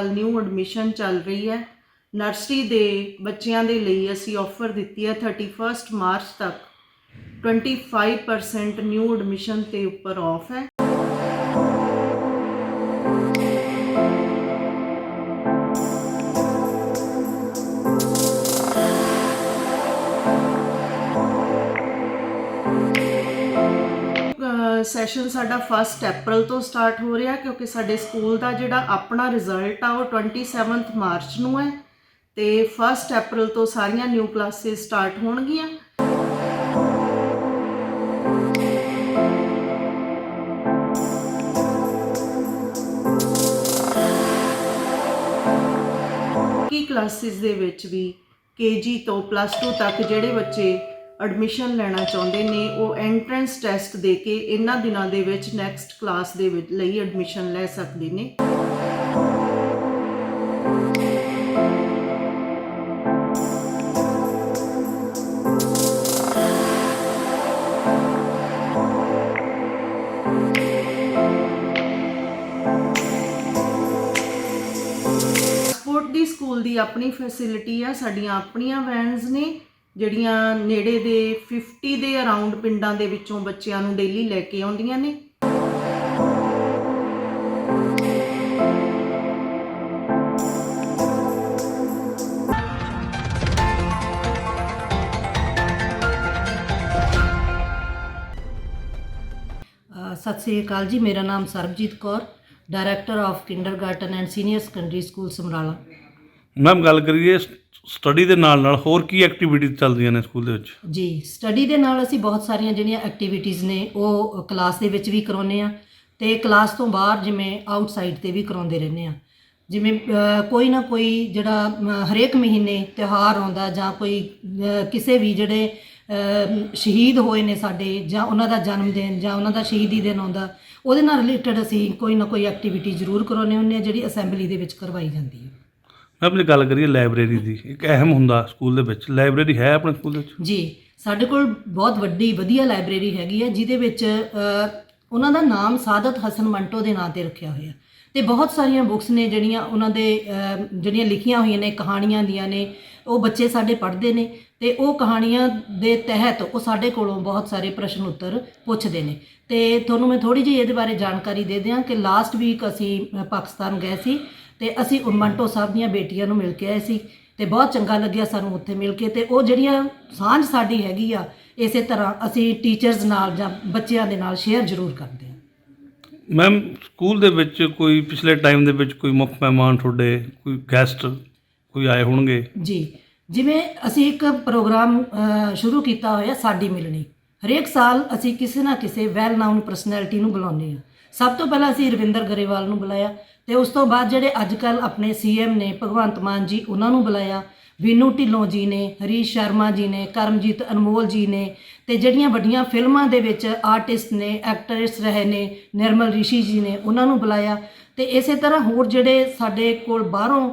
ਕੱਲ new admission ਚੱਲ ਰਹੀ ਹੈ। ਨਰਸਰੀ ਦੇ ਬੱਚਿਆਂ ਦੇ ਲਈ ਅਸੀਂ ਆਫਰ ਦਿੱਤੀ ਹੈ 31 ਮਾਰਚ ਤੱਕ। 25% ਨਿਊ ਐਡਮਿਸ਼ਨ ਤੇ ਉੱਪਰ ਆਫ ਹੈ। ਸੈਸ਼ਨ ਸਾਡਾ 1 ਅਪ੍ਰੈਲ ਤੋਂ ਸਟਾਰਟ ਹੋ ਰਿਹਾ ਕਿਉਂਕਿ ਸਾਡੇ ਸਕੂਲ ਦਾ ਜਿਹੜਾ ਆਪਣਾ ਰਿਜ਼ਲਟ ਆ ਉਹ 27th ਮਾਰਚ ਨੂੰ ਹੈ ਤੇ 1 ਅਪ੍ਰੈਲ ਤੋਂ ਸਾਰੀਆਂ ਨਿਊ ਕਲਾਸਿਸ ਸਟਾਰਟ ਹੋਣਗੀਆਂ। ਕੀ ਕਲਾਸਿਸ ਦੇ ਵਿੱਚ ਵੀ ਕੇਜੀ ਤੋਂ ਪਲੱਸ 2 ਤੱਕ ਜਿਹੜੇ ਬੱਚੇ ਐਡਮਿਸ਼ਨ ਲੈਣਾ ਚਾਹੁੰਦੇ ਨੇ, ਉਹ ਐਂਟਰੈਂਸ ਟੈਸਟ ਦੇ ਕੇ ਇਹਨਾਂ ਦਿਨਾਂ ਦੇ ਵਿੱਚ ਨੈਕਸਟ ਕਲਾਸ ਦੇ ਵਿੱਚ ਲਈ ਐਡਮਿਸ਼ਨ ਲੈ ਸਕਦੇ ਨੇ। ਦੀ ਸਕੂਲ ਦੀ ਆਪਣੀ ਫੈਸਿਲਿਟੀ ਆ, ਸਾਡੀਆਂ ਆਪਣੀਆਂ ਵੈਨਸ ਨੇ। ਜਿਹੜੀਆਂ ਨੇੜੇ ਦੇ 50 ਦੇ ਅਰਾਊਂਡ ਪਿੰਡਾਂ ਦੇ ਵਿੱਚੋਂ ਬੱਚਿਆਂ ਨੂੰ ਡੇਲੀ ਲੈ ਕੇ ਆਉਂਦੀਆਂ ਨੇ। ਸਤਿ ਸ੍ਰੀ ਅਕਾਲ ਜੀ ਮੇਰਾ ਨਾਮ Sarabjit Kaur director of kindergarten and senior secondary school Samrala. Ma'am ਗੱਲ ਕਰੀਏ ਸਟੱਡੀ ਦੇ ਨਾਲ ਨਾਲ ਹੋਰ ਕੀ ਐਕਟੀਵਿਟੀਜ਼ ਚੱਲਦੀਆਂ ਨੇ ਸਕੂਲ ਦੇ ਵਿੱਚ? ਜੀ, ਸਟੱਡੀ ਦੇ ਨਾਲ ਅਸੀਂ ਬਹੁਤ ਸਾਰੀਆਂ ਜਿਹੜੀਆਂ ਐਕਟੀਵਿਟੀਜ਼ ਨੇ, ਉਹ ਕਲਾਸ ਦੇ ਵਿੱਚ ਵੀ ਕਰਾਉਂਦੇ ਆ ਤੇ ਕਲਾਸ ਤੋਂ ਬਾਹਰ ਜਿਵੇਂ ਆਊਟਸਾਈਡ ਤੇ ਵੀ ਕਰਾਉਂਦੇ ਰਹਿੰਦੇ ਆ ਜਿਵੇਂ ਕੋਈ ਨਾ ਕੋਈ ਜਿਹੜਾ ਹਰੇਕ ਮਹੀਨੇ ਤਿਉਹਾਰ ਆਉਂਦਾ ਜਾਂ ਕੋਈ ਕਿਸੇ ਵੀ ਜਿਹੜੇ ਸ਼ਹੀਦ ਹੋਏ ਨੇ ਸਾਡੇ ਜਾਂ ਉਹਨਾਂ ਦਾ ਜਨਮ ਦਿਨ ਜਾਂ ਉਹਨਾਂ ਦਾ ਸ਼ਹੀਦੀ ਦਿਨ ਆਉਂਦਾ, ਉਹਦੇ ਨਾਲ ਰਿਲੇਟਡ ਅਸੀਂ ਕੋਈ ਨਾ ਕੋਈ ਐਕਟੀਵਿਟੀ ਜ਼ਰੂਰ ਕਰਾਉਂਦੇ ਹੁੰਦੇ ਆ ਜਿਹੜੀ ਅਸੈਂਬਲੀ ਦੇ ਵਿੱਚ ਕਰਵਾਈ ਜਾਂਦੀ ਹੈ। ਮੈਮ ਜੇ ਗੱਲ ਕਰੀਏ ਲਾਇਬ੍ਰੇਰੀ ਦੀ, ਇੱਕ ਅਹਿਮ ਹੁੰਦਾ ਸਕੂਲ ਦੇ ਵਿੱਚ। ਲਾਇਬ੍ਰੇਰੀ ਹੈ ਆਪਣੇ ਸਕੂਲ ਦੇ ਵਿੱਚ? ਜੀ, ਸਾਡੇ ਕੋਲ ਬਹੁਤ ਵੱਡੀ, ਵਧੀਆ ਲਾਇਬ੍ਰੇਰੀ ਹੈਗੀ ਹੈ, ਜਿਹਦੇ ਵਿੱਚ ਉਹਨਾਂ ਦਾ ਨਾਮ ਸਾਦਤ ਹਸਨ ਮੰਟੋ ਦੇ ਨਾਂ ਤੇ ਰੱਖਿਆ ਹੋਇਆ। ਤੇ ਬਹੁਤ ਸਾਰੀਆਂ ਬੁੱਕਸ ਨੇ ਜਿਹੜੀਆਂ ਉਹਨਾਂ ਦੇ ਜਿਹੜੀਆਂ ਲਿਖੀਆਂ ਹੋਈਆਂ ਨੇ, ਕਹਾਣੀਆਂ ਦੀਆਂ ਨੇ, ਉਹ ਬੱਚੇ ਸਾਡੇ ਪੜ੍ਹਦੇ ਨੇ, ਤੇ ਉਹ ਕਹਾਣੀਆਂ ਦੇ ਤਹਿਤ ਉਹ ਸਾਡੇ ਕੋਲੋਂ ਬਹੁਤ ਸਾਰੇ ਪ੍ਰਸ਼ਨ ਉੱਤਰ ਪੁੱਛਦੇ ਨੇ। ਤੇ ਤੁਹਾਨੂੰ ਮੈਂ ਥੋੜੀ ਜਿਹੀ ਇਹਦੇ ਬਾਰੇ ਜਾਣਕਾਰੀ ਦੇ ਦਿਆਂ ਕਿ ਲਾਸਟ ਵੀਕ ਅਸੀਂ ਪਾਕਿਸਤਾਨ ਗਏ ਸੀ ਤੇ ਅਸੀਂ ਉਹ ਮੰਟੋ ਸਾਹਿਬ ਦੀਆਂ ਬੇਟੀਆਂ ਨੂੰ ਮਿਲ ਕੇ ਆਏ ਸੀ ਤੇ ਬਹੁਤ ਚੰਗਾ ਲੱਗਿਆ ਸਾਨੂੰ ਉੱਥੇ ਮਿਲ ਕੇ ਤੇ ਉਹ ਜਿਹੜੀਆਂ ਸਾਂਝ ਸਾਡੀ ਹੈਗੀ ਆ ਇਸੇ ਤਰ੍ਹਾਂ ਅਸੀਂ ਟੀਚਰਸ ਨਾਲ ਜਾਂ ਬੱਚਿਆਂ ਦੇ ਨਾਲ ਸ਼ੇਅਰ ਜ਼ਰੂਰ ਕਰਦੇ ਹਾਂ। ਮੈਮ ਸਕੂਲ ਦੇ ਵਿੱਚ ਕੋਈ ਪਿਛਲੇ ਟਾਈਮ ਦੇ ਵਿੱਚ ਕੋਈ ਮੁੱਖ ਮਹਿਮਾਨ ਤੁਹਾਡੇ ਕੋਈ ਗੈਸਟ ਕੋਈ ਆਏ ਹੋਣਗੇ? ਜੀ ਜਿਵੇਂ ਅਸੀਂ ਇੱਕ ਪ੍ਰੋਗਰਾਮ ਸ਼ੁਰੂ ਕੀਤਾ ਹੋਇਆ ਸਾਡੀ ਮਿਲਣੀ। ਹਰੇਕ ਸਾਲ ਅਸੀਂ ਕਿਸੇ ਨਾ ਕਿਸੇ ਵੈਲ ਨਾਊਨ ਪਰਸਨੈਲਿਟੀ ਨੂੰ ਬੁਲਾਉਂਦੇ ਹਾਂ। ਸਭ ਤੋਂ ਪਹਿਲਾਂ ਅਸੀਂ ਰਵਿੰਦਰ ਗਰੇਵਾਲ ਨੂੰ ਬੁਲਾਇਆ। ਤੇ ਉਸ ਤੋਂ ਬਾਅਦ ਜਿਹੜੇ ਅੱਜ ਕੱਲ ਆਪਣੇ ਸੀਐਮ ਨੇ, ਭਗਵੰਤ ਮਾਨ ਜੀ, ਉਹਨਾਂ ਨੂੰ ਬੁਲਾਇਆ। ਵਿਨੂ ਢਿੱਲੋਂ ਜੀ ਨੇ, ਹਰੀਸ਼ ਸ਼ਰਮਾ ਜੀ ਨੇ, ਕਰਮਜੀਤ ਅਨਮੋਲ ਜੀ ਨੇ ਤੇ ਜਿਹੜੀਆਂ ਵੱਡੀਆਂ ਫਿਲਮਾਂ ਦੇ ਵਿੱਚ ਆਰਟਿਸਟ ਨੇ, ਐਕਟਰਸ ਰਹੇ ਨੇ, ਨਿਰਮਲ ਰਿਸ਼ੀ ਜੀ ਨੇ, ਉਹਨਾਂ ਨੂੰ ਬੁਲਾਇਆ। ਤੇ ਇਸੇ ਤਰ੍ਹਾਂ ਹੋਰ ਜਿਹੜੇ ਸਾਡੇ ਕੋਲ ਬਾਹਰੋਂ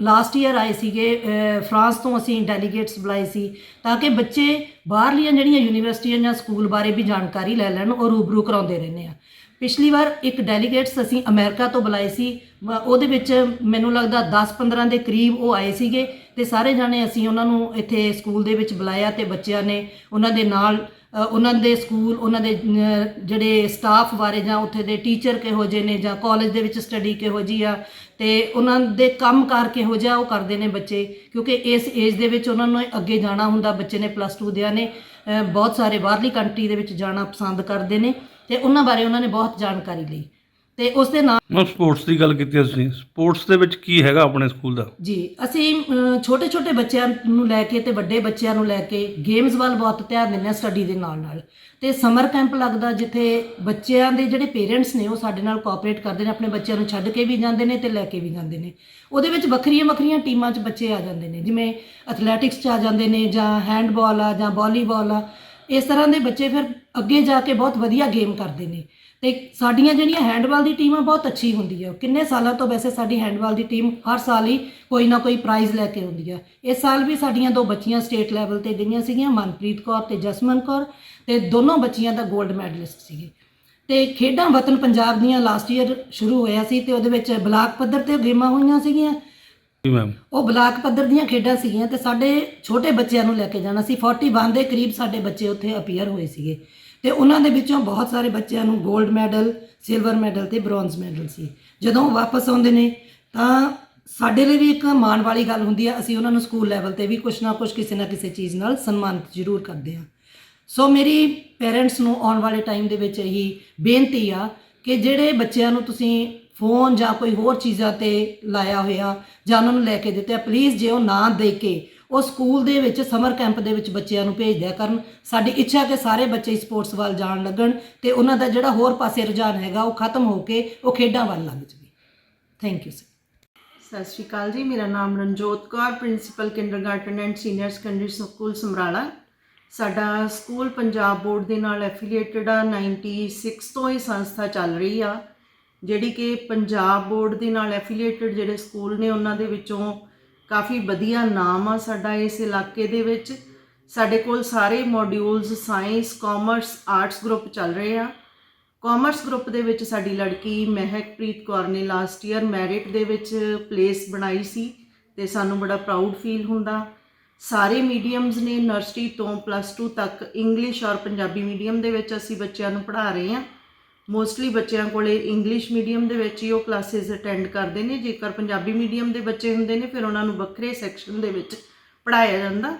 ਲਾਸਟ ਈਅਰ ਆਏ ਸੀਗੇ ਫਰਾਂਸ ਤੋਂ ਅਸੀਂ ਡੈਲੀਗੇਟਸ ਬੁਲਾਏ ਸੀ ਤਾਂ ਕਿ ਬੱਚੇ ਬਾਹਰਲੀਆਂ ਜਿਹੜੀਆਂ ਯੂਨੀਵਰਸਿਟੀਆਂ ਜਾਂ ਸਕੂਲ ਬਾਰੇ ਵੀ ਜਾਣਕਾਰੀ ਲੈ ਲੈਣ, ਉਹ ਰੂਬਰੂ ਕਰਾਉਂਦੇ ਰਹਿੰਦੇ ਆ। ਪਿਛਲੀ ਵਾਰ ਇੱਕ ਡੈਲੀਗੇਟਸ ਅਸੀਂ ਅਮਰੀਕਾ ਤੋਂ ਬੁਲਾਏ ਸੀ ਉਹਦੇ ਵਿੱਚ ਮੈਨੂੰ ਲੱਗਦਾ 10-15 ਦੇ ਕਰੀਬ ਉਹ ਆਏ ਸੀਗੇ ਤੇ ਸਾਰੇ ਜਾਣੇ ਅਸੀਂ ਉਹਨਾਂ ਨੂੰ ਇੱਥੇ ਸਕੂਲ ਦੇ ਵਿੱਚ ਬੁਲਾਇਆ ਤੇ ਬੱਚਿਆਂ ਨੇ ਉਹਨਾਂ ਦੇ ਨਾਲ ਉਹਨਾਂ ਦੇ ਸਕੂਲ, ਉਹਨਾਂ ਦੇ ਜਿਹੜੇ ਸਟਾਫ ਬਾਰੇ ਜਾਂ ਉੱਥੇ ਦੇ ਟੀਚਰ ਕਿਹੋ ਜਿਹੇ ਨੇ ਜਾਂ ਕਾਲਜ ਦੇ ਵਿੱਚ ਸਟੱਡੀ ਕਿਹੋ ਜਿਹੀ ਆ ਤੇ ਉਹਨਾਂ ਦੇ ਕੰਮ ਕਾਰ ਕਿਹੋ ਜਿਹਾ ਉਹ ਕਰਦੇ ਨੇ ਬੱਚੇ, ਕਿਉਂਕਿ ਇਸ ਏਜ ਦੇ ਵਿੱਚ ਉਹਨਾਂ ਨੂੰ ਅੱਗੇ ਜਾਣਾ ਹੁੰਦਾ, ਬੱਚੇ ਨੇ ਪਲੱਸ 2 ਦਿਆਂ ਨੇ ਬਹੁਤ ਸਾਰੇ ਬਾਹਰਲੀ ਕੰਟਰੀ ਦੇ ਵਿੱਚ ਜਾਣਾ ਪਸੰਦ ਕਰਦੇ ਨੇ। ਤੇ ਉਹਨਾਂ ਬਾਰੇ ਉਹਨਾਂ ਨੇ ਬਹੁਤ ਜਾਣਕਾਰੀ ਲਈ। ਤੇ ਉਸ ਦੇ ਨਾਲ ਮੈਮ ਸਪੋਰਟਸ ਦੀ ਗੱਲ ਕੀਤੀ ਤੁਸੀਂ ਸਪੋਰਟਸ ਦੇ ਵਿੱਚ ਕੀ ਹੈਗਾ ਆਪਣੇ ਸਕੂਲ ਦਾ? ਜੀ ਅਸੀਂ ਛੋਟੇ ਛੋਟੇ ਬੱਚਿਆਂ ਨੂੰ ਲੈ ਕੇ ਤੇ ਵੱਡੇ ਬੱਚਿਆਂ ਨੂੰ ਲੈ ਕੇ ਗੇਮਸ ਵੱਲ ਬਹੁਤ ਧਿਆਨ ਦਿੰਦੇ ਹਾਂ ਸਟੱਡੀ ਦੇ ਨਾਲ ਨਾਲ ਤੇ ਸਮਰ ਕੈਂਪ ਲੱਗਦਾ ਜਿੱਥੇ ਬੱਚਿਆਂ ਦੇ ਜਿਹੜੇ ਪੇਰੈਂਟਸ ਨੇ ਉਹ ਸਾਡੇ ਨਾਲ ਕੋਆਪਰੇਟ ਕਰਦੇ ਨੇ ਆਪਣੇ ਬੱਚਿਆਂ ਨੂੰ ਛੱਡ ਕੇ ਵੀ ਜਾਂਦੇ ਨੇ ਤੇ ਲੈ ਕੇ ਵੀ ਜਾਂਦੇ ਨੇ। ਉਹਦੇ ਵਿੱਚ ਵੱਖਰੀਆਂ ਵੱਖਰੀਆਂ ਟੀਮਾਂ 'ਚ ਬੱਚੇ ਆ ਜਾਂਦੇ ਨੇ ਜਿਵੇਂ ਐਥਲੈਟਿਕਸ 'ਚ ਆ ਜਾਂਦੇ ਨੇ ਜਾਂ ਹੈਂਡਬਾਲ ਆ ਜਾਂ ਵਾਲੀਬਾਲ ਆ। ਇਸ ਤਰ੍ਹਾਂ ਦੇ ਬੱਚੇ ਫਿਰ ਅੱਗੇ ਜਾ ਕੇ ਬਹੁਤ ਵਧੀਆ ਗੇਮ ਕਰਦੇ ਨੇ। ਤੇ ਸਾਡੀਆਂ ਜਿਹੜੀਆਂ ਹੈਂਡਬਾਲ ਦੀ ਟੀਮ ਆ ਬਹੁਤ ਅੱਛੀ ਹੁੰਦੀ ਹੈ ਕਿੰਨੇ ਸਾਲਾਂ ਤੋਂ ਵੈਸੇ ਸਾਡੀ ਹੈਂਡਬਾਲ ਦੀ ਟੀਮ ਹਰ ਸਾਲ ਹੀ ਕੋਈ ਨਾ ਕੋਈ ਪ੍ਰਾਈਜ਼ ਲੈ ਕੇ ਆਉਂਦੀ ਹੈ ਇਸ ਸਾਲ ਵੀ ਸਾਡੀਆਂ ਦੋ ਬੱਚੀਆਂ ਸਟੇਟ ਲੈਵਲ ਤੇ ਗਈਆਂ ਸੀਗੀਆਂ, ਮਨਪ੍ਰੀਤ ਕੌਰ ਤੇ ਜਸਮਨ ਕੌਰ ਤੇ ਦੋਨੋਂ ਬੱਚੀਆਂ ਦਾ 골ਡ ਮੈਡਲਿਸਟ ਸੀਗੇ। ਤੇ ਖੇਡਾਂ ਵਤਨ ਪੰਜਾਬ ਦੀਆਂ ਲਾਸਟ ਈਅਰ ਸ਼ੁਰੂ ਹੋਇਆ ਸੀ ਤੇ ਉਹਦੇ ਵਿੱਚ ਬਲਾਕ ਪੱਧਰ ਤੇ ਗੇਮਾਂ ਹੋਈਆਂ ਸੀਗੀਆਂ। ਜੀ ਮੈਮ ਉਹ ਬਲਾਕ ਪੱਧਰ ਦੀਆਂ ਖੇਡਾਂ ਸੀਗੀਆਂ ਤੇ ਸਾਡੇ ਛੋਟੇ ਬੱਚਿਆਂ ਨੂੰ ਲੈ ਕੇ ਜਾਣਾ ਸੀ। 41 ਦੇ ਕਰੀਬ ਸਾਡੇ ਬੱਚੇ ਉੱਥੇ ਅਪੀਅਰ ਹੋਏ ਸੀਗੇ। ਤੇ ਉਹਨਾਂ ਦੇ ਵਿੱਚੋਂ ਬਹੁਤ ਸਾਰੇ ਬੱਚਿਆਂ ਨੂੰ 골ਡ ਮੈਡਲ ਸਿਲਵਰ ਮੈਡਲ ਤੇ ਬ੍ਰੌਂਜ਼ ਮੈਡਲ ਸੀ। ਜਦੋਂ ਉਹ ਵਾਪਸ ਆਉਂਦੇ ਨੇ, ਤਾਂ ਸਾਡੇ ਲਈ ਵੀ ਇੱਕ ਮਾਣ ਵਾਲੀ ਗੱਲ ਹੁੰਦੀ ਆ, ਅਸੀਂ ਉਹਨਾਂ ਨੂੰ ਸਕੂਲ ਲੈਵਲ ਤੇ ਵੀ ਕੁਛ ਨਾ ਕੁਛ ਕਿਸੇ ਨਾ ਕਿਸੇ ਚੀਜ਼ ਨਾਲ ਸਨਮਾਨਿਤ ਜ਼ਰੂਰ ਕਰਦੇ ਹਾਂ ਸੋ ਮੇਰੀ ਪੇਰੈਂਟਸ ਨੂੰ ਆਉਣ ਵਾਲੇ ਟਾਈਮ ਦੇ ਵਿੱਚ ਇਹੀ ਬੇਨਤੀ ਆ ਕਿ ਜਿਹੜੇ ਬੱਚਿਆਂ ਨੂੰ ਤੁਸੀਂ ਫੋਨ ਜਾਂ ਕੋਈ ਹੋਰ ਚੀਜ਼ਾਂ ਤੇ ਲਾਇਆ ਹੋਇਆ ਜਾਂ ਉਹਨਾਂ ਨੂੰ ਲੈ ਕੇ ਦਿੱਤੇ ਪਲੀਜ਼ ਜੇ ਉਹ ਨਾ ਦੇ ਕੇ ਉਹ ਸਕੂਲ ਦੇ ਵਿੱਚ ਸਮਰ ਕੈਂਪ ਦੇ ਵਿੱਚ ਬੱਚਿਆਂ ਨੂੰ ਭੇਜ ਦਿਆ ਕਰਨ। ਸਾਡੀ ਇੱਛਾ ਕਿ ਸਾਰੇ ਬੱਚੇ ਸਪੋਰਟਸ ਵੱਲ ਜਾਣ ਲੱਗਣ ਤੇ ਉਹਨਾਂ ਦਾ ਜਿਹੜਾ ਹੋਰ ਪਾਸੇ ਰੁਝਾਨ ਹੈਗਾ ਉਹ ਖਤਮ ਹੋ ਕੇ ਉਹ ਖੇਡਾਂ ਵੱਲ ਲੱਗ ਜਾਵੇ। ਥੈਂਕ ਯੂ ਸਰ ਸਤਿ ਸ਼੍ਰੀ ਅਕਾਲ ਜੀ, ਮੇਰਾ ਨਾਮ Ranjot Kaur principal kindergarten and senior secondary school Samrala. ਸਾਡਾ ਸਕੂਲ ਪੰਜਾਬ ਬੋਰਡ ਦੇ ਨਾਲ ਐਫੀਲੀਏਟਡ ਆ 96 ਤੋਂ ਇਹ ਸੰਸਥਾ ਚੱਲ ਰਹੀ ਆ। ਜਿਹੜੀ ਕਿ ਪੰਜਾਬ ਬੋਰਡ ਦੇ ਨਾਲ ਐਫੀਲੀਏਟਡ ਜਿਹੜੇ ਸਕੂਲ ਨੇ, ਉਹਨਾਂ ਦੇ ਵਿੱਚੋਂ ਕਾਫੀ ਵਧੀਆ ਨਾਮ ਆ ਸਾਡਾ ਇਸ ਇਲਾਕੇ ਦੇ ਵਿੱਚ। ਸਾਡੇ ਕੋਲ ਸਾਰੇ modules science commerce arts group ਚੱਲ ਰਹੇ ਆ। ਕਾਮਰਸ ਗਰੁੱਪ ਦੇ ਵਿੱਚ ਸਾਡੀ ਲੜਕੀ ਮਹਿਕਪ੍ਰੀਤ ਕੌਰ ਨੇ ਲਾਸਟ ਈਅਰ ਮੈਰਿਟ ਦੇ ਵਿੱਚ ਪਲੇਸ ਬਣਾਈ ਸੀ ਤੇ ਸਾਨੂੰ ਬੜਾ ਪ੍ਰਾਊਡ ਫੀਲ ਹੁੰਦਾ। ਸਾਰੇ ਮੀਡੀਅਮਸ ਨੇ ਨਰਸਰੀ ਤੋਂ ਪਲੱਸ 2 ਤੱਕ ਇੰਗਲਿਸ਼ ਔਰ ਪੰਜਾਬੀ ਮੀਡੀਅਮ ਦੇ ਵਿੱਚ ਅਸੀਂ ਬੱਚਿਆਂ ਨੂੰ ਪੜ੍ਹਾ ਰਹੇ ਹਾਂ ਮੋਸਟਲੀ ਬੱਚਿਆਂ ਕੋਲੇ ਇੰਗਲਿਸ਼ ਮੀਡੀਅਮ ਦੇ ਵਿੱਚ ਹੀ ਉਹ ਕਲਾਸਿਸ ਅਟੈਂਡ ਕਰਦੇ ਨੇ। ਜੇਕਰ ਪੰਜਾਬੀ ਮੀਡੀਅਮ ਦੇ ਬੱਚੇ ਹੁੰਦੇ ਨੇ, ਫਿਰ ਉਹਨਾਂ ਨੂੰ ਵੱਖਰੇ ਸੈਕਸ਼ਨ ਦੇ ਵਿੱਚ ਪੜ੍ਹਾਇਆ ਜਾਂਦਾ।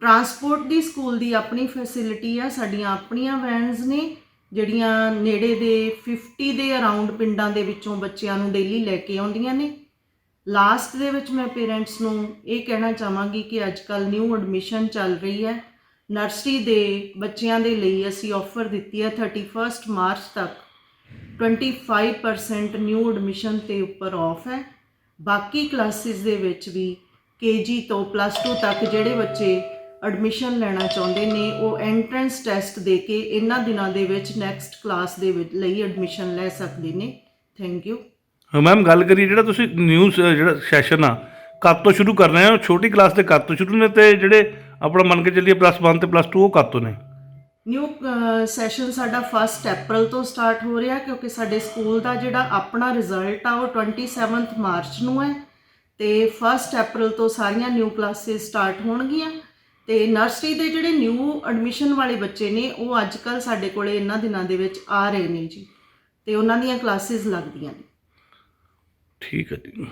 ਟਰਾਂਸਪੋਰਟ ਦੀ ਸਕੂਲ ਦੀ ਆਪਣੀ ਫੈਸਿਲਿਟੀ ਆ। ਸਾਡੀਆਂ ਆਪਣੀਆਂ ਵੈਨਸ ਨੇ, ਜਿਹੜੀਆਂ ਨੇੜੇ ਦੇ 50 ਦੇ ਅਰਾਊਂਡ ਪਿੰਡਾਂ ਦੇ ਵਿੱਚੋਂ ਬੱਚਿਆਂ ਨੂੰ ਡੇਲੀ ਲੈ ਕੇ ਆਉਂਦੀਆਂ ਨੇ। ਲਾਸਟ ਦੇ ਵਿੱਚ ਮੈਂ ਪੇਰੈਂਟਸ ਨੂੰ ਇਹ ਕਹਿਣਾ ਚਾਹਾਂਗੀ ਕਿ ਅੱਜ ਕੱਲ ਨਿਊ ਐਡਮਿਸ਼ਨ ਚੱਲ ਰਹੀ ਹੈ। ਨਰਸਰੀ ਦੇ ਬੱਚਿਆਂ ਦੇ ਲਈ ਅਸੀਂ ਆਫਰ ਦਿੱਤੀ ਹੈ 31 ਮਾਰਚ ਤੱਕ। 25% ਨਿਊ ਐਡਮਿਸ਼ਨ ਤੇ ਉੱਪਰ ਆਫ ਹੈ। ਬਾਕੀ ਕਲਾਸਿਸ ਦੇ ਵਿੱਚ ਵੀ ਕੇਜੀ ਤੋਂ ਪਲੱਸ 2 ਤੱਕ ਜਿਹੜੇ ਬੱਚੇ ਐਡਮਿਸ਼ਨ ਲੈਣਾ ਚਾਹੁੰਦੇ ਨੇ, ਉਹ ਐਂਟਰੈਂਸ ਟੈਸਟ ਦੇ ਕੇ ਇਹਨਾਂ ਦਿਨਾਂ ਦੇ ਵਿੱਚ ਨੈਕਸਟ ਕਲਾਸ ਦੇ ਵਿੱਚ ਲਈ ਐਡਮਿਸ਼ਨ ਲੈ ਸਕਦੇ ਨੇ। ਥੈਂਕ ਯੂ ਹਾਂ ਮੈਮ ਗੱਲ ਕਰੀਏ ਜਿਹੜਾ ਤੁਸੀਂ ਨਿਊਜ਼ ਜਿਹੜਾ ਸੈਸ਼ਨ ਆ ਕਦ ਤੋਂ ਸ਼ੁਰੂ ਕਰਨਾ ਰਹੇ ਹੋ ਛੋਟੀ ਕਲਾਸ ਦੇ ਕਦ ਤੋਂ ਸ਼ੁਰੂ ਨੇ ਤੇ ਜਿਹੜੇ ਆਪਣਾ ਮੰਨ ਕੇ ਚੱਲੀਏ ਪਲੱਸ 1 ਤੇ ਪਲੱਸ 2 ਉਹ ਕਦ ਤੋਂ ਨੇ। ਨਿਊ ਸੈਸ਼ਨ ਸਾਡਾ 1 ਅਪ੍ਰੈਲ ਤੋਂ ਸਟਾਰਟ ਹੋ ਰਿਹਾ ਕਿਉਂਕਿ ਸਾਡੇ ਸਕੂਲ ਦਾ ਜਿਹੜਾ ਆਪਣਾ ਰਿਜ਼ਲਟ ਆ ਉਹ 27th ਮਾਰਚ ਨੂੰ ਹੈ। ਤੇ 1 ਅਪ੍ਰੈਲ ਤੋਂ ਸਾਰੀਆਂ ਨਿਊ ਕਲਾਸਿਸ ਸਟਾਰਟ ਹੋਣਗੀਆਂ। ਤੇ ਨਰਸਰੀ ਦੇ ਜਿਹੜੇ ਨਿਊ ਐਡਮਿਸ਼ਨ ਵਾਲੇ ਬੱਚੇ ਨੇ ਉਹ ਅੱਜ ਕੱਲ ਸਾਡੇ ਕੋਲੇ ਇਹਨਾਂ ਦਿਨਾਂ ਦੇ ਵਿੱਚ ਆ ਰਹੇ ਨੇ ਜੀ। ਤੇ ਉਹਨਾਂ ਦੀਆਂ ਕਲਾਸਿਸ ਲੱਗਦੀਆਂ ਨੇ। ਠੀਕ ਹੈ ਜੀ।